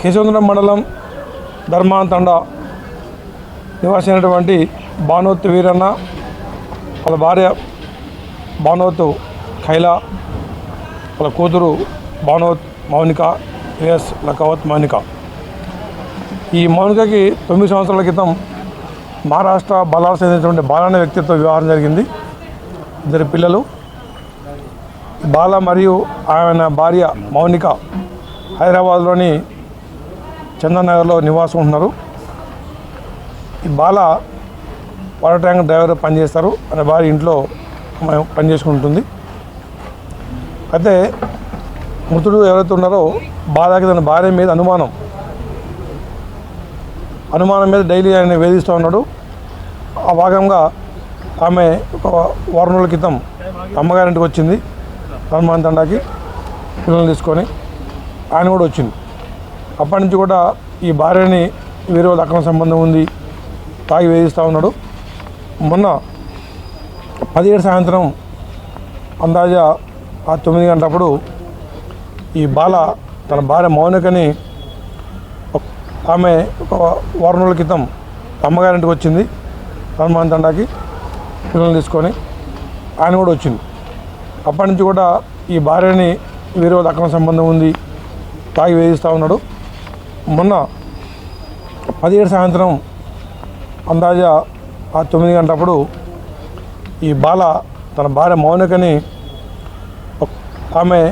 కేశవంద్రం మండలం ధర్మాంతండ నివాసమైనటువంటి భానోత్ వీరన్న వాళ్ళ భార్య భానోత్ ఖైలా వాళ్ళ కూతురు భానోత్ మౌనిక ఎస్ లకావత్ మౌనిక. ఈ మౌనికకి తొమ్మిది సంవత్సరాల క్రితం మహారాష్ట్ర బలాలు చెందినటువంటి బాలన్న వ్యక్తితో వివాహం జరిగింది. ఇద్దరు పిల్లలు. బాల మరియు ఆయన భార్య మౌనిక హైదరాబాద్లోని చందనగర్లో నివాసం ఉంటున్నారు. ఈ బాల వాటర్ ట్యాంక్ డ్రైవర్ పనిచేస్తారు. అనే భార్య ఇంట్లో పనిచేసుకుంటుంది. పని చేసుకుంటుంది అయితే మృతుడు ఎవరైతే ఉన్నారో బాలకి తన భార్య మీద అనుమానం. అనుమానం మీద డైలీ ఆయన వేధిస్తూ ఉన్నాడు. ఆ భాగంగా ఆమె ఒక వారం రోజుల క్రితం అమ్మగారింటికి వచ్చింది. హనుమాన్ తండాకి పిల్లల్ని తీసుకొని ఆయన కూడా వచ్చింది అప్పటి నుంచి కూడా ఈ భార్యని వేరే వాళ్ళ అక్రమ సంబంధం ఉంది తాగి వేధిస్తూ ఉన్నాడు. మొన్న పదిహేడు సాయంత్రం అందాజా ఆ తొమ్మిది గంటలప్పుడు ఈ బాల తన భార్య మౌనికని ఆమె ఒక వారం రోజుల క్రితం అమ్మగారింటికి వచ్చింది హనుమాన్ తండాకి పిల్లల్ని తీసుకొని ఆయన కూడా వచ్చింది అప్పటి నుంచి కూడా ఈ భార్యని వేరే వాళ్ళ అక్రమ సంబంధం ఉంది తాగి వేధిస్తూ ఉన్నాడు. మొన్న పదిహేడు సాయంత్రం అందాజా ఆ తొమ్మిది గంటప్పుడు ఈ బాల తన భార్య మౌనికని ఆమె